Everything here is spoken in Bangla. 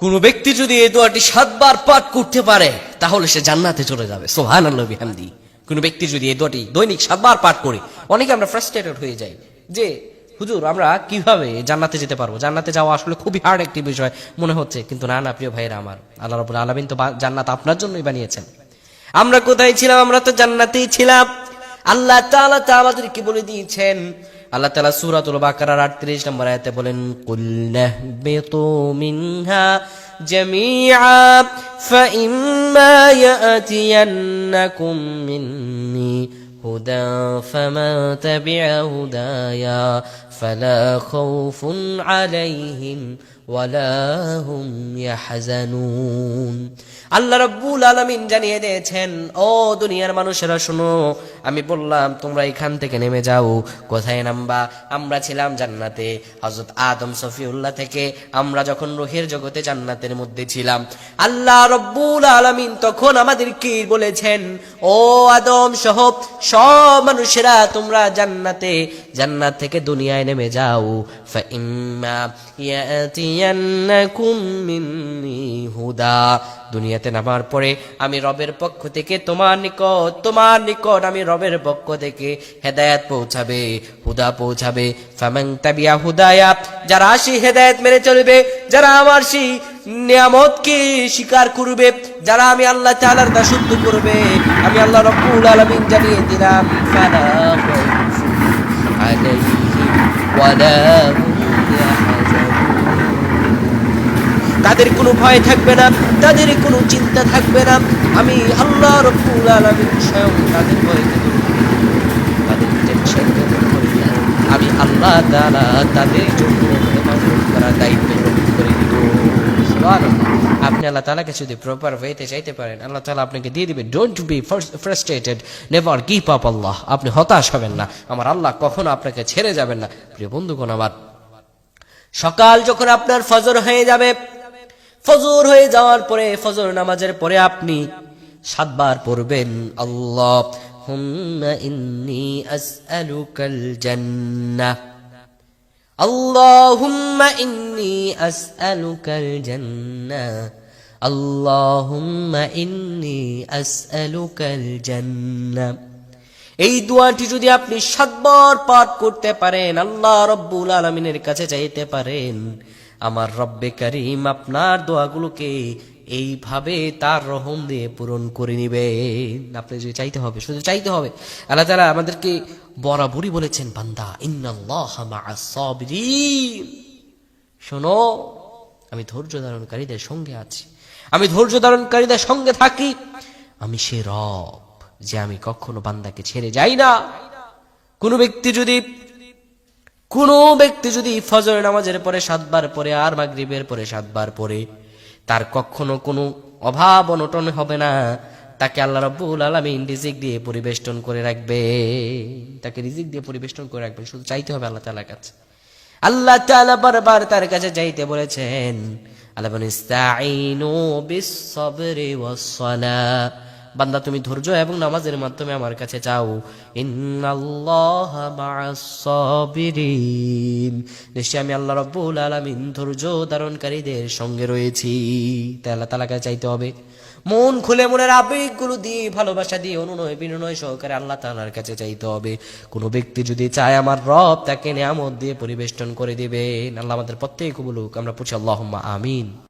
কোন ব্যক্তি যদি এই দোয়াটি সাতবার পাঠ করতে পারে, তাহলে সে জান্নাতে চলে যাবে। সোহান আল্লাহ বিহামদি। কোন ব্যক্তি যদি এই দোয়াটি দৈনিক সাতবার পাঠ করে, অনেকে আমরা ফ্রাস্ট্রেটেড হয়ে যাই যে, হুজুর, আমরা কীভাবে জান্নাতে যেতে পারব? জান্নাতে যাওয়া আসলে খুবই হার্ড একটি বিষয় মনে হচ্ছে। কিন্তু না না, প্রিয় ভাইয়েরা আমার, আল্লাহ রবুল আলমিন তো জান্নাত আপনার জন্যই বানিয়েছেন। আমরা কোথায় ছিলাম? আমরা তো জান্নাতেই ছিলাম। আল্লাহ তাআলা আমাদেরকে বলে দিয়েছেন আল্লাহ তাআলা সূরাতুল বাকারার 38 নম্বর আয়াতে বলেন, কুল নাহবিতু মিনহা জামিআ, ফাইম্মা ইয়াতিয়ান্নাকুম মিন্নি হুদা ফামান তাবিআ হুদায়া। ফালা খাউফুন আলাইহিম ওয়ালা হুম ইয়াহজানুন আল্লাহ রাব্বুল আলামিন জানিয়ে দিয়েছেন, ও দুনিয়ার মানুষেরা, শোনো, আমি বললাম, তোমরা এখান থেকে নেমে যাও। কোথায় নামবা, আমরা ছিলাম জান্নাতে। হযরত আদম সফিউল্লাহ থেকে আমরা যখন রুহের জগতে জান্নাতের মধ্যে ছিলাম, আল্লাহ রব্বুল আলামিন তখন আমাদের আমাদেরকে বলেছেন, ও আদম সহ, সব মানুষেরা তোমরা জান্নাতে, জান্নাত থেকে দুনিয়ায় নেমে যাও। হুদা। দুনিয়াতে নামার পরে আমি রবের পক্ষ থেকে তোমার নিকট তোমার নিকট আমি রবের পক্ষ থেকে হেদায়েত পৌঁছাবে, হুদা পৌঁছাবে। হুদায়া, যারা সেই হেদায়েত মেনে চলবে, যারা আমার সেই নিয়ামতকে স্বীকার করবে, যারা আমি আল্লাহ তাআলার দাসত্ব করবে, আমি আল্লাহ রব্বুল আলামিন জানিয়ে দিলাম তাদের কোনো ভয় থাকবে না, তাদের কোনো চিন্তা থাকবে না। আমি আল্লাহ রব্বুল আলামিন স্বয়ং তাদের ভয় দূর তাদের টেনশন আমি আল্লাহ তাআলা তাদের জন্য হেফাজত দায়িত্ব গ্রহণ করে দিব। আপনি আল্লাহ তালাকে যদি প্রপার ওয়েতে চাইতে পারেন, আল্লাহ তালা আপনাকে দিয়ে দিবে don't be frustrated never give up Allah আপনি হতাশ হবেন না। আমার আল্লাহ কখনো আপনাকে ছেড়ে যাবেন না। প্রিয় বন্ধুগণ আমার, সকাল যখন আপনার ফজর হয়ে যাবে, ফজর হয়ে যাওয়ার পরে, ফজর নামাজের পরে আপনি সাতবার পড়বেন, আল্লাহ ইন্নি আসআলুকাল জান্নাহ। اللهم إني أسألك الجنة اللهم إني أسألك الجنة এই দোয়াটি যদি আপনি সাতবার পাঠ করতে পারেন আল্লাহ রব্বুল আলমিনের কাছে চাইতে পারেন আমার রব্বে করিম আপনার দোয়াগুলোকে এইভাবে তার রহম দিয়ে পূরণ করে নিবেন আপনি যদি চাইতে হবে, শুধু চাইতে হবে। আল্লাহ তালা আমাদেরকে বরাবরই বলেছেন, বান্দা শোনো, আমি ধৈর্য ধারণকারীদের সঙ্গে আছি। আমি ধৈর্য ধারণকারীদের সঙ্গে থাকি। আমি সে রব যে আমি কখনো বান্দাকে ছেড়ে যাই না। কোনো ব্যক্তি যদি, কোনো ব্যক্তি যদি ফজর নামাজের পরে, সাতবার পরে, আর মাগরিবের পরে, সাতবার পরে তার কখনো কোনো অভাব অনটন হবে না। তাকে আল্লাহ রব্বুল আলমিন রিজিক দিয়ে পরিবেষ্টন করে রাখবে। তাকে রিজিক দিয়ে পরিবেষ্টন করে রাখবে শুধু চাইতে হবে আল্লাহ তালার কাছে। আল্লাহ তালা বারবার তার কাছে যাইতে বলেছেন, আল্লাহ বলেন বান্দা, তুমি ধৈর্য এবং নামাজের মাধ্যমে আমার কাছে মা'আস-সাবিরিন। নিশ্চয় আমি আল্লাহ রাব্বুল আলামিন ধৈর্য ধারণকারীদের সঙ্গে রয়েছি। তাই আল্লাহ তাআলা কাছে চাইতে হবে। মন খুলে মনের আবেগগুলো দিয়ে, ভালোবাসা দিয়ে, অনুনয় বিনয় সহকারে আল্লাহ তালার কাছে চাইতে হবে। কোনো ব্যক্তি যদি চায় আমার রব, তাকে নিয়ামত দিয়ে পরিবেষ্টন করে দিবেন। আল্লাহ আমাদের প্রত্যেক বলুক, আমরা পুছি আল্লাহুম্মা আমিন।